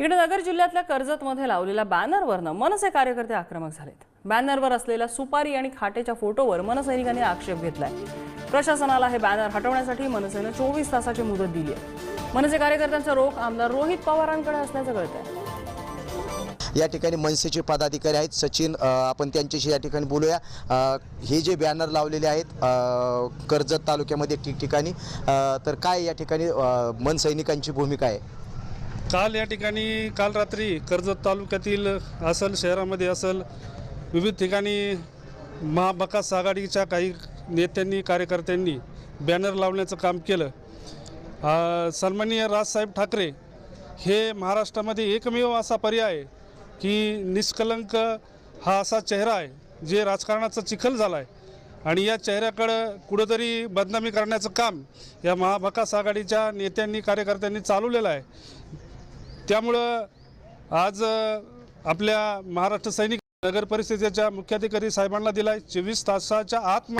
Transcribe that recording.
इकडे नगर जिल्ह्यातल्या कर्जतमध्ये लावलेल्या बॅनरवरनं मनसे कार्यकर्ते आक्रमक झालेत. बॅनरवर असलेल्या सुपारी आणि खाटेच्या फोटोवर मनसैनिकांनी आक्षेप घेतलाय. प्रशासनाला हे बॅनर हटवण्यासाठी मनसेनं चोवीस तासाची मुदत दिली आहे. मनसे कार्यकर्त्यांचा रोख आमदार रोहित पवारांकडे असल्याचं आहे या ठिकाणी मनसेचे पदाधिकारी आहेत. सचिन आपण त्यांच्याशी या ठिकाणी बोलूया. हे जे बॅनर लावलेले आहेत कर्जत तालुक्यामध्ये ठिकठिकाणी तर काय या ठिकाणी मनसैनिकांची भूमिका आहे? काल या ठिकाणी काल रात्री कर्जत तालुक्यातील असल शहरामध्ये असल विविध ठिकाणी महाविकास आघाडीच्या काही नेत्यांनी कार्यकर्त्यांनी बॅनर लावण्याचं काम केलं. सन्माननीय राजसाहेब ठाकरे हे महाराष्ट्रामध्ये एकमेव असा पर्याय आहे की निष्कलंक हा असा चेहरा आहे जे राजकारणाचा चिखल झाला आहे आणि या चेहऱ्याकडं कुठंतरी बदनामी करण्याचं काम या महाभकास आघाडीच्या नेत्यांनी कार्यकर्त्यांनी चालवलेलं आहे. त्यामुळं आज आपल्या महाराष्ट्र सैनिक नगर परिषदेच्या मुख्याधिकारी साहेबांना दिलाय चोवीस तासाच्या आत